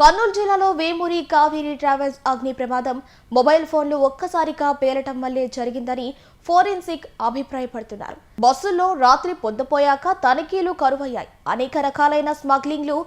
కర్నూలు జిల్లాలో వేమూరి కావేరి ట్రావెల్స్ అగ్ని ప్రమాదం మొబైల్ ఫోన్లు ఒక్కసారిగా పేలటం వల్లే జరిగిందని ఫోరెన్సిక్ అభిప్రాయపడుతున్నారు. బస్సుల్లో రాత్రి పొద్దుపోయాక తనిఖీలు కరువయ్యాయి. అనేక రకాలైన స్మగ్లింగ్లు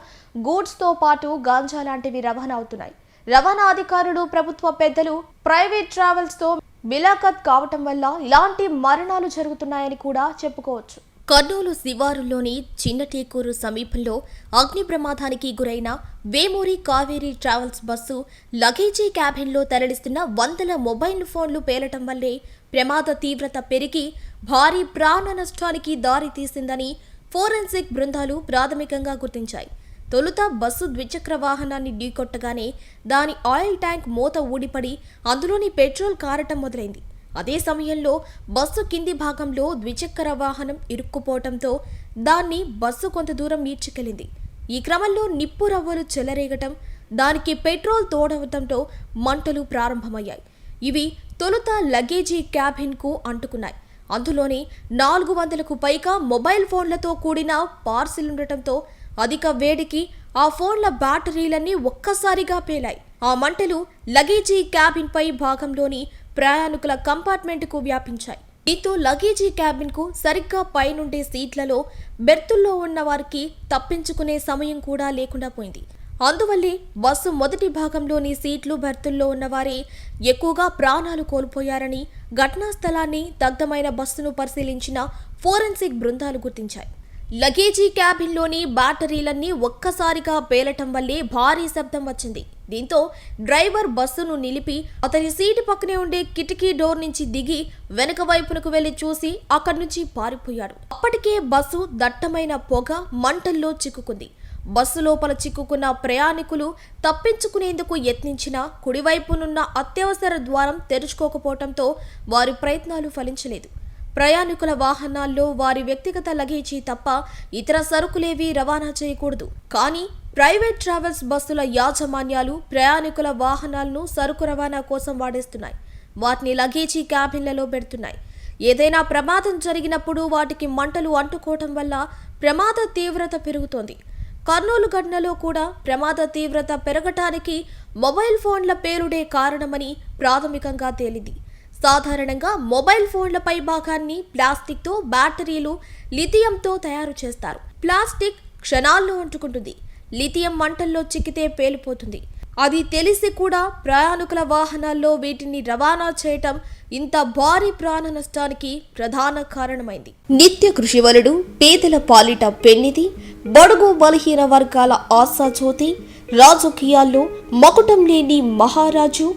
గూడ్స్తో పాటు గాంజా లాంటివి రవాణా అవుతున్నాయి. రవాణా అధికారులు ప్రభుత్వ పెద్దలు ప్రైవేట్ ట్రావెల్స్తో మిలాఖత్ కావటం వల్ల ఇలాంటి మరణాలు జరుగుతున్నాయని కూడా చెప్పుకోవచ్చు. కర్నూలు శివారులోని చిన్నటేకూరు సమీపంలో అగ్ని ప్రమాదానికి గురైన Vemuri Kaveri travels bus luggage క్యాబిన్లో తరలిస్తున్న వందల మొబైల్ ఫోన్లు పేలటం వల్లే ప్రమాద తీవ్రత పెరిగి భారీ ప్రాణ నష్టానికి దారి తీసిందని ఫోరెన్సిక్ బృందాలు ప్రాథమికంగా గుర్తించాయి. తొలుత బస్సు ద్విచక్ర వాహనాన్ని ఢీకొట్టగానే దాని ఆయిల్ ట్యాంక్ మూత ఊడిపడి అందులోని పెట్రోల్ కారటం మొదలైంది. అదే సమయంలో బస్సు కింది భాగంలో ద్విచక్ర వాహనం ఇరుక్కుపోవటంతో దాన్ని బస్సు కొంత దూరం ఈడ్చుకెళ్ళింది ఈ క్రమంలో నిప్పు రవ్వలు చెలరేగటం దానికి పెట్రోల్ తోడవటంతో మంటలు ప్రారంభమయ్యాయి. ఇవి తొలుత లగేజీ క్యాబిన్కు అంటుకున్నాయి. అందులోని నాలుగు వందలకు పైగా మొబైల్ ఫోన్లతో కూడిన పార్సిల్ ఉండటంతో అధిక వేడికి ఆ ఫోన్ల బ్యాటరీలన్నీ ఒక్కసారిగా పేలాయి. ఆ మంటలు లగేజీ క్యాబిన్ పై భాగంలోని ప్రయాణికుల కంపార్ట్మెంట్కు వ్యాపించాయి. దీంతో లగేజీ క్యాబిన్కు సరిగ్గా పైనుండే సీట్లలో బెర్తుల్లో ఉన్న వారికి తప్పించుకునే సమయం కూడా లేకుండా పోయింది. అందువల్లే బస్సు మొదటి భాగంలోని సీట్లు బెర్తుల్లో ఉన్నవారే ఎక్కువగా ప్రాణాలు కోల్పోయారని ఘటనా స్థలాన్ని దగ్ధమైన బస్సును పరిశీలించిన ఫోరెన్సిక్ బృందాలు గుర్తించాయి. లగేజీ క్యాబిన్లోని బ్యాటరీలన్నీ ఒక్కసారిగా పేలటం వల్లే భారీ శబ్దం వచ్చింది. దీంతో డ్రైవర్ బస్సును నిలిపి అతని సీటు పక్కనే ఉండే కిటికీ డోర్ నుంచి దిగి వెనుక వైపునకు వెళ్ళి చూసి అక్కడి నుంచి పారిపోయాడు. అప్పటికే బస్సు దట్టమైన పొగ మంటల్లో చిక్కుకుంది. బస్సు లోపల చిక్కుకున్న ప్రయాణికులు తప్పించుకునేందుకు యత్నించిన కుడివైపునున్న అత్యవసర ద్వారం తెరుచుకోకపోవడంతో వారి ప్రయత్నాలు ఫలించలేదు. ప్రయాణికుల వాహనాల్లో వారి వ్యక్తిగత లగేజీ తప్ప ఇతర సరుకులేవీ రవాణా చేయకూడదు. కానీ ప్రైవేట్ ట్రావెల్స్ బస్సుల యాజమాన్యాలు ప్రయాణికుల వాహనాలను సరుకు రవాణా కోసం వాడేస్తున్నాయి. వాటిని లగేజీ క్యాబిన్లలో పెడుతున్నాయి. ఏదైనా ప్రమాదం జరిగినప్పుడు వాటికి మంటలు అంటుకోవటం వల్ల ప్రమాద తీవ్రత పెరుగుతోంది. కర్నూలు ఘటనలో కూడా ప్రమాద తీవ్రత పెరగటానికి మొబైల్ ఫోన్ల పేరుడే కారణమని ప్రాథమికంగా తేలింది. సాధారణంగా మొబైల్ ఫోన్ల పై భాగాన్ని ప్లాస్టిక్తో బ్యాటరీలు లిథియంతో తయారు చేస్తారు. ప్లాస్టిక్ క్షణాల్లో అంటుకుంటుంది. లిథియం మంటల్లో చిక్కితే పేలిపోతుంది. అది తెలిసి కూడా ప్రయాణికుల వాహనాల్లో వీటిని రవాణా చేయటం ఇంత భారీ ప్రాణ నష్టానికి ప్రధాన కారణమైంది. నిత్య కృషివలుడు పేదల పాలిట పెన్నిది బడుగు బలహీన వర్గాల ఆశాజ్యోతి రాజకీయాల్లో మకుటం లేని మహారాజు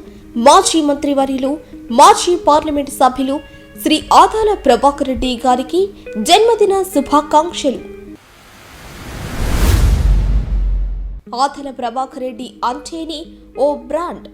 మాజీ మంత్రివర్యులు మాజీ పార్లమెంట్ సభ్యులు శ్రీ ఆదాల ప్రభాకర్ రెడ్డి గారికి జన్మదిన శుభాకాంక్షలు. ఆతల ప్రభాకర్ రెడ్డి అంటేనే ఓ బ్రాండ్.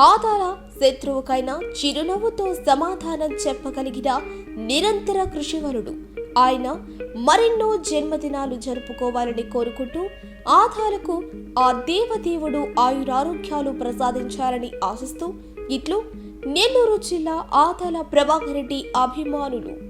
ఆదాల శత్రువుకైనా చిరునవ్వుతో సమాధానం చెప్పగలిగిన నిరంతర కృషివరుడు. ఆయన మరెన్నో జన్మదినాలు జరుపుకోవాలని కోరుకుంటూ ఆధాలకు ఆ దేవదేవుడు ఆయురారోగ్యాలు ప్రసాదించాలని ఆశిస్తూ ఇట్లు నెల్లూరు జిల్లా ఆదాల ప్రభాకర్ రెడ్డి అభిమానులు.